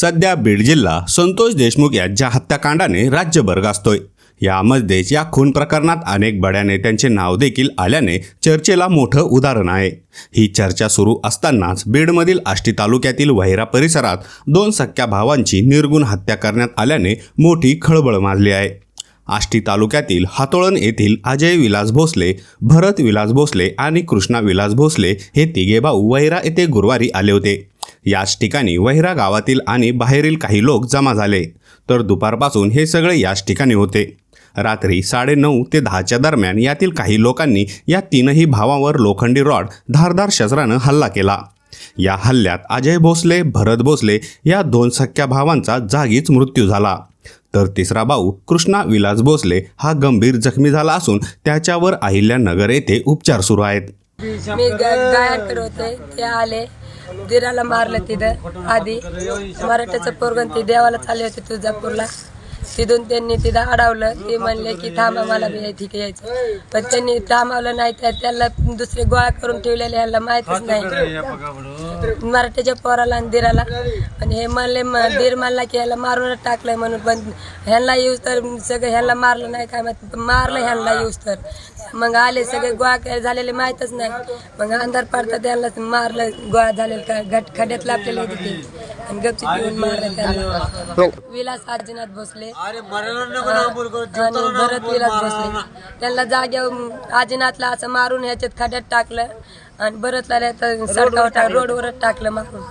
सध्या बीड जिल्हा संतोष देशमुख यांच्या हत्याकांडाने राज्यभर गाजतोय. यामध्येच या खून प्रकरणात अनेक बड्या नेत्यांचे नाव देखील आल्याने चर्चेला मोठं उदाहरण आहे. ही चर्चा सुरू असतानाच बीडमधील आष्टी तालुक्यातील वहिरा परिसरात दोन सख्या भावांची निर्गुण हत्या करण्यात आल्याने मोठी खळबळ माजली आहे. आष्टी तालुक्यातील हातोळण येथील अजय विलास भोसले भरत विलास भोसले आणि कृष्णा विलास भोसले हे तिघे भाऊ वैरा येथे गुरुवारी आले होते. याच ठिकाणी वैरा गावातील आणि बाहेरील काही लोक जमा झाले. तर दुपारपासून हे सगळे याच ठिकाणी होते. रात्री साडेनऊ ते दहाच्या दरम्यान यातील काही लोकांनी या तीनही भावांवर लोखंडी रॉड धारदार शस्त्रानं हल्ला केला. या हल्ल्यात अजय भोसले भरत भोसले या दोन सख्या भावांचा जागीच मृत्यू झाला. तर तिसरा भाऊ कृष्णा विलास भोसले हा गंभीर जखमी झाला असून त्याच्यावर अहिल्यानगर येथे उपचार सुरू आहेत. मी होते ते आले. दिराला मारलं तिथं आधी. मराठ्याचं पोरगण ते देवाला चालले होते तुळजापूरला. तिथून त्यांनी तिथं अडवलं. ते म्हणले की थांबा मला बी ठीक यायचं पण त्यांनी थांबवलं नाही तर त्याला दुसरे गोळा करून ठेवलेले ह्याला माहीतच नाही. मराठ्याच्या पोराला आणि दिराला. पण हे म्हणले दीर म्हणला की ह्याला मारूनच टाकलंय म्हणून पण ह्यांना यूज तर सगळं ह्यांना मारलं नाही काय माहिती. मारलं ह्यांना यूज तर. मग आले सगळे गोळा काय झालेले माहीतच नाही. मग अंधार पडता त्यांना मारलं गोळा झालेलं का घट खड्यात लापलेले होते ते आणि गपचित येऊन मारलं त्यांना. विलास आजीनाथ भोसले आणि भरत विलास भोसले त्यांना जाग्यावर आजीनाथला असं मारून ह्याच्यात खड्यात टाकलं आणि भरतला सडकावर रोडवरच टाकलं मारून.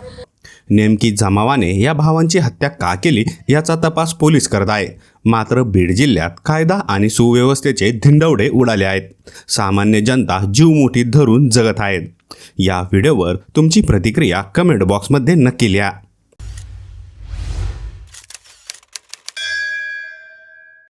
नेमकी जमावाने या भावांची हत्या का केली याचा तपास पोलीस करत आहे. मात्र बीड जिल्ह्यात कायदा आणि सुव्यवस्थेचे धिंडवडे उडाले आहेत. सामान्य जनता जीव मुठीत धरून जगत आहेत. या व्हिडिओवर तुमची प्रतिक्रिया कमेंट बॉक्समध्ये नक्की लिहा.